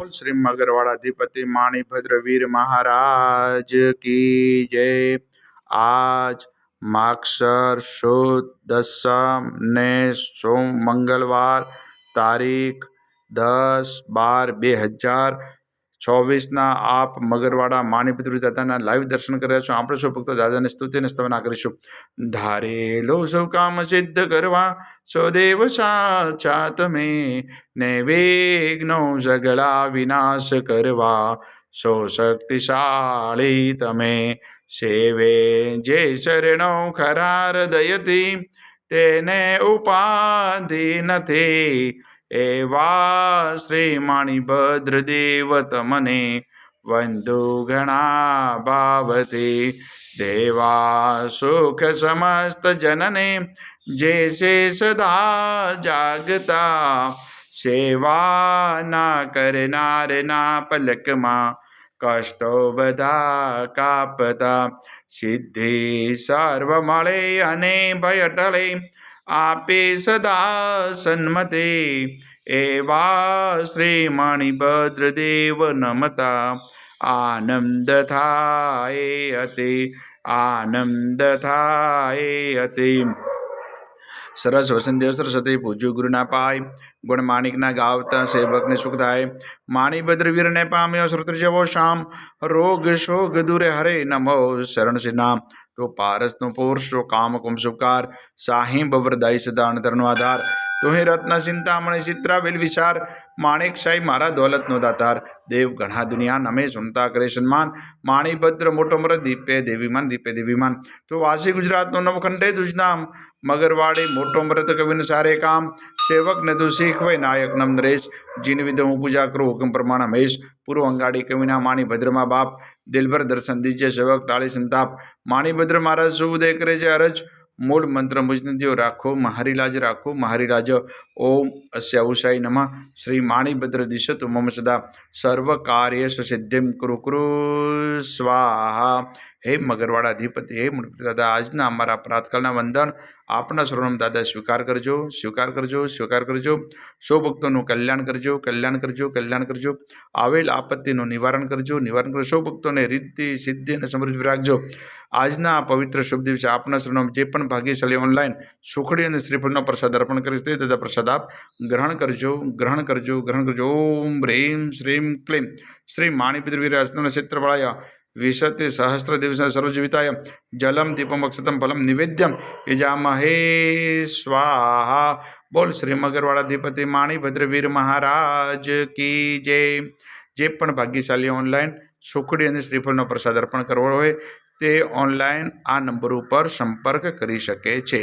બોલ શ્રી મગરવાડાધિપતિ માણીભદ્ર વીર મહારાજ કી જય. આજ માક્ષર શુદ્ધ દસમ ને સોમ મંગળવાર તારીખ દસ બાર બે હજાર ચોવીસના આપ મગરવાડા માણીપુત્ર દાદાના લાઈવ દર્શન કર્યા છો. આપણે સૌ ભક્તો દાદાની સ્તુતિ અને સ્તવના કરીશું. ધારેલો સૌ કામ સિદ્ધ કરવા, સ્વદેવ સાચા તમે, ને વિઘ્નો સગળા વિનાશ કરવા, સો શક્તિશાળી તમે, સેવે જે શરણો ખરા હૃદયથી, તેને ઉપાધિ નથી એવા શ્રી માણીભદ્ર દેવ તમને વંદુ ઘણા ભાવથી. દેવા સુખ સમસ્ત જનને જે છે સદા જાગતા. સેવા ના કરનારના પલકમાં કષ્ટો બધા કાપતા. સિદ્ધિ સર્વ મળે અને ભય ટળે આપે સદા સન્મતે. એવા શ્રી મણિભદ્ર દેવ નમતા. આનંદ થાય અતિ, આનંદ થાય અતિ. સરસ વસંતદેવ સરસ્વતી, પૂજ્ય ગુરુના પાય, ગુણ માણિકના ગાવતા સેવકને સુખ થાય. માણીભદ્ર વીરને પામ્યો શ્રુત જેવો શામ રોગ શોગ દૂરે હરે નમો શરણ સિનામ તો પારસનો પુરુષ તો કામ કુમ સુકાર, સાહી બવરદાઈ સદાન અંતરનો આધાર. તો હે રત્ન ચિંતામણી ચિત્રાવેલ વિચાર, માણેક સાઈ મારા દોલતનો દાતાર. દેવ ઘણા દુનિયા નમે સુનતા કરે સન્માન માણીભદ્ર મોટો મર દીપે દેવીમાન દીપે દેવીમાન તો વાસી ગુજરાતનો નવખંડે દુજનામ મગરવાડે મોટો મૃત કવિન સારે કામ. સેવક ને તું શીખવે નાયક નમ નરેશ જીન વિધે હું પૂજા કરું, હુકમ પ્રમાણ હમેશ પૂર્વ અંગાડી કવિના માણી ભદ્રમાં બાપ. દિલભર દર્શન દીજે સેવક ટાળી સંતાપ. માણીભદ્ર મહારાજ સુઉદય કરે છે અરજ? મૂળ મંત્ર મુજનદીઓ રાખો, મહારીલાજ રાખો, મહારીલાજ. ઓમ અસ્યાઉસાઈ નમઃ. શ્રી માણીભદ્ર દિશત મમ સદા. સર્વ કાર્ય સિદ્ધિમ કુરુ કુરુ સ્વાહા. હે મગરવાડા અધિપતિ હે મૂર્તિ દાદા આજના અમારા પ્રાતકાળના વંદન આપના સ્વર્ણમ દાદા સ્વીકાર કરજો સ્વીકાર કરજો સ્વીકાર કરજો સૌ ભક્તોનું કલ્યાણ કરજો કલ્યાણ કરજો કલ્યાણ કરજો આવેલ આપત્તિનું નિવારણ કરજો નિવારણ કરજો સૌ ભક્તોને રીતિ સિદ્ધિ અને સમૃદ્ધિ રાખજો આજના આ પવિત્ર શુભ દિવસે આપના સ્વર્ણમ જે પણ ભાગ્યશાળી ઓનલાઈન સુખડી અને શ્રીફળનો પ્રસાદ અર્પણ કરીશ તે દાદા પ્રસાદ આપ ગ્રહણ કરજો ગ્રહણ કરજો ગ્રહણ કરજો ઓમ હ્રીમ શ્રીમ ક્લીમ શ્રી માણિપિતૃવીર હસ્તના ક્ષેત્રવાળાય વિશતે સહસ્ર દિવસ સર્વજીવિતાય જલમ દીપમ અક્ષતમ ફલમ નિવેદ્યમ યજામહે સ્વાહા બોલ શ્રી મગરવાળાધિપતિ માણીભદ્રવીર મહારાજ કી જય જે પણ ભાગ્યશાળી ઓનલાઈન સુખડી અને શ્રીફળનો પ્રસાદ અર્પણ કરવો હોય, તે ઓનલાઈન આ નંબર ઉપર સંપર્ક કરી શકે છે.